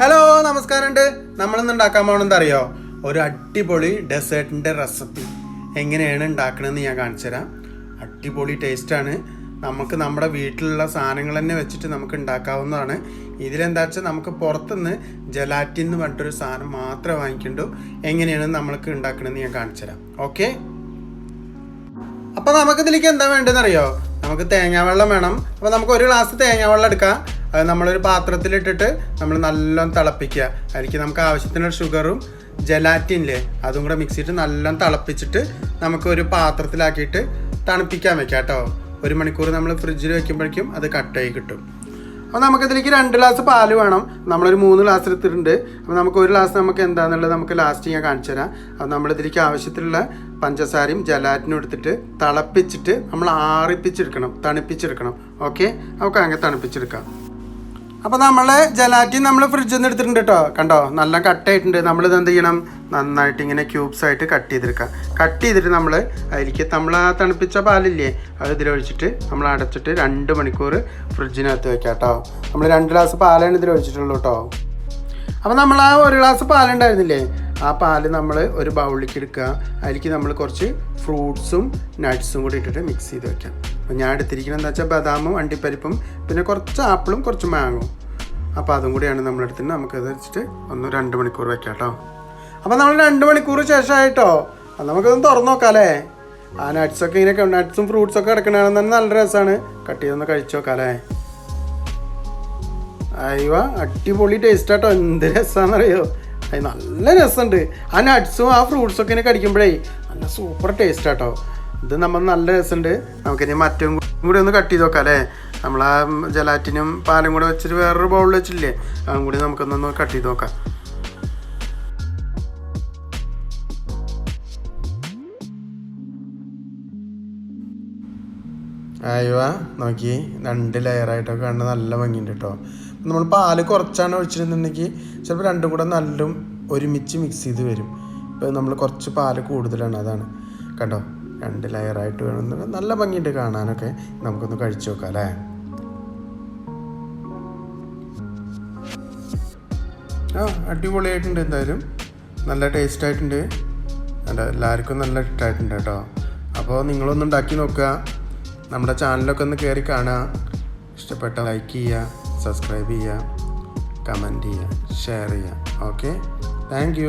Hello നമസ്കാരമുണ്ട്. നമ്മളിന്ന് ഉണ്ടാക്കാൻ പോകണമെന്ന് അറിയോ ഒരു അടിപൊളി ഡെസേർട്ടിന്റെ റെസിപ്പി. എങ്ങനെയാണ് ഉണ്ടാക്കണമെന്ന് ഞാൻ കാണിച്ചു തരാം അടിപൊളി ടേസ്റ്റാണ്. നമുക്ക് നമ്മുടെ വീട്ടിലുള്ള സാധനങ്ങൾ തന്നെ വെച്ചിട്ട് നമുക്ക് ഉണ്ടാക്കാവുന്നതാണ്. ഇതിലെന്താ വെച്ചാൽ നമുക്ക് പുറത്തുനിന്ന് ജലാറ്റിൻ എന്ന് പറഞ്ഞിട്ടൊരു സാധനം മാത്രമേ വാങ്ങിക്കണ്ടു. എങ്ങനെയാണ് നമ്മൾക്ക് ഉണ്ടാക്കണമെന്ന് ഞാൻ കാണിച്ചു തരാം ഓക്കെ അപ്പോൾ നമുക്ക് ഇതിലേക്ക് എന്താ വേണ്ടതെന്ന് അറിയോ നമുക്ക് തേങ്ങാവെള്ളം വേണം. അപ്പോൾ നമുക്ക് ഒരു ഗ്ലാസ് തേങ്ങാവെള്ളം എടുക്കാം. അത് നമ്മളൊരു പാത്രത്തിലിട്ടിട്ട് നമ്മൾ നല്ലോണം തിളപ്പിക്കുക. അതിലേക്ക് നമുക്ക് ആവശ്യത്തിന് ഷുഗറും ജലാറ്റിനില്ലേ അതും കൂടെ മിക്സ് ചെയ്തിട്ട് നല്ലോണം തിളപ്പിച്ചിട്ട് നമുക്ക് ഒരു പാത്രത്തിലാക്കിയിട്ട് തണുപ്പിക്കാൻ വെക്കാം കേട്ടോ. ഒരു മണിക്കൂർ നമ്മൾ ഫ്രിഡ്ജിൽ വെക്കുമ്പോഴേക്കും അത് കട്ടായി കിട്ടും. അപ്പോൾ നമുക്കിതിലേക്ക് രണ്ട് ഗ്ലാസ് പാൽ വേണം. നമ്മളൊരു മൂന്ന് ഗ്ലാസ് എടുത്തിട്ടുണ്ട്. അപ്പോൾ നമുക്ക് ഒരു ഗ്ലാസ് നമുക്ക് എന്താണെന്നുള്ളത് നമുക്ക് ലാസ്റ്റ് ഞാൻ കാണിച്ചു തരാം. അപ്പോൾ നമ്മളിതിലേക്ക് ആവശ്യത്തിലുള്ള പഞ്ചസാരയും ജലാറ്റിനും എടുത്തിട്ട് തിളപ്പിച്ചിട്ട് നമ്മൾ ആറിപ്പിച്ചെടുക്കണം തണുപ്പിച്ചെടുക്കണം. ഓക്കെ നമുക്ക് അങ്ങനെ തണുപ്പിച്ചെടുക്കാം. അപ്പോൾ നമ്മൾ ജലാറ്റിൻ നമ്മൾ ഫ്രിഡ്ജിൽ നിന്ന് എടുത്തിട്ടുണ്ട് കേട്ടോ കണ്ടോ? നല്ല കട്ടായിട്ടുണ്ട്. നമ്മളിത് എന്ത് ചെയ്യണം? നന്നായിട്ട് ഇങ്ങനെ ക്യൂബ്സ് ആയിട്ട് കട്ട് ചെയ്തെടുക്കാം. കട്ട് ചെയ്തിട്ട് നമ്മൾ അതിലേക്ക് നമ്മൾ ആ തണുപ്പിച്ച പാലില്ലേ അത് ഇതിലൊഴിച്ചിട്ട് നമ്മൾ അടച്ചിട്ട് രണ്ട് മണിക്കൂർ ഫ്രിഡ്ജിനകത്ത് വെക്കാം കേട്ടോ നമ്മൾ രണ്ട് ഗ്ലാസ് പാലാണ് ഇതിൽ ഒഴിച്ചിട്ടുള്ളൂ കേട്ടോ അപ്പോൾ നമ്മൾ ആ ഒരു ഗ്ലാസ് പാലുണ്ടായിരുന്നില്ലേ ആ പാൽ നമ്മൾ ഒരു ബൗളിലേക്ക് എടുക്കുക അതിലേക്ക് നമ്മൾ കുറച്ച് ഫ്രൂട്ട്സും നട്ട്സും കൂടി ഇട്ടിട്ട് മിക്സ് ചെയ്ത് വെക്കാം. അപ്പോൾ ഞാൻ എടുത്തിരിക്കുന്നത് എന്താ വെച്ചാൽ ബദാമും അണ്ടിപ്പരിപ്പും പിന്നെ കുറച്ച് ആപ്പിളും കുറച്ച് മാങ്ങും. അപ്പോൾ അതും കൂടിയാണ് നമ്മൾ എടുത്തിട്ട് നമുക്കത് വെച്ചിട്ട് ഒന്ന് രണ്ട് മണിക്കൂർ വെക്കാം കേട്ടോ. അപ്പോൾ നമ്മൾ രണ്ട് മണിക്കൂർ ശേഷമായിട്ടോ അത് നമുക്കൊന്ന് തുറന്നു നോക്കാം അല്ലേ ആ നട്ട്സൊക്കെ ഇങ്ങനെ നട്ട്സും ഫ്രൂട്ട്സൊക്കെ കിടക്കണമെന്ന് തന്നെ നല്ല രസമാണ് കട്ട് ചെയ്തൊന്ന് കഴിച്ചു നോക്കാം അല്ലേ അയ്യോ അടിപൊളി ടേസ്റ്റ് ആട്ടോ. എന്ത് രസമാണെന്നറിയോ അത് നല്ല രസമുണ്ട് ആ നട്ട്സും ആ ഫ്രൂട്ട്സൊക്കെ ഇങ്ങനെ കടിക്കുമ്പോഴേ നല്ല സൂപ്പർ ടേസ്റ്റ് ആട്ടോ. ഇത് നമ്മൾ നല്ല രസമുണ്ട് നമുക്കിനി മറ്റും കൂടി ഒന്ന് കട്ട് ചെയ്ത് നോക്കാം അല്ലേ നമ്മൾ ആ ജലാറ്റിനും പാലും കൂടെ വെച്ചിട്ട് വേറൊരു ബൗളിൽ വെച്ചില്ലേ അതും കൂടി നമുക്കൊന്നൊന്ന് കട്ട് ചെയ്ത് നോക്കാം. അയ്യോ നോക്കി. രണ്ട് ലെയറായിട്ടൊക്കെ കണ്ട് നല്ല ഭംഗിയുണ്ട് കേട്ടോ നമ്മൾ പാൽ കുറച്ചാണ് ഒഴിച്ചിരുന്നുണ്ടെങ്കിൽ ചിലപ്പോൾ രണ്ടും കൂടെ നല്ലും ഒരുമിച്ച് മിക്സ് ചെയ്ത് വരും. ഇപ്പോൾ നമ്മൾ കുറച്ച് പാൽ കൂടുതലാണ് അതാണ്. കണ്ടോ? രണ്ട് ലെയറായിട്ട് വേണമെന്നുണ്ടെങ്കിൽ നല്ല ഭംഗിയുണ്ട് കാണാനൊക്കെ. നമുക്കൊന്ന് കഴിച്ചു നോക്കാം അല്ലേ? ആ അടിപൊളിയായിട്ടുണ്ട് എന്തായാലും. നല്ല ടേസ്റ്റ് ആയിട്ടുണ്ട്. അല്ല എല്ലാവർക്കും നല്ല ഇഷ്ടമായിട്ടുണ്ട് കേട്ടോ. അപ്പോൾ നിങ്ങളൊന്ന് ഉണ്ടാക്കി നോക്കുക. നമ്മുടെ ചാനലൊക്കെ ഒന്ന് കയറി കാണുക. ഇഷ്ടപ്പെട്ട ലൈക്ക് ചെയ്യുക സബ്സ്ക്രൈബ് ചെയ്യുക കമന്റ് ചെയ്യുക ഷെയർ ചെയ്യുക. Okay thank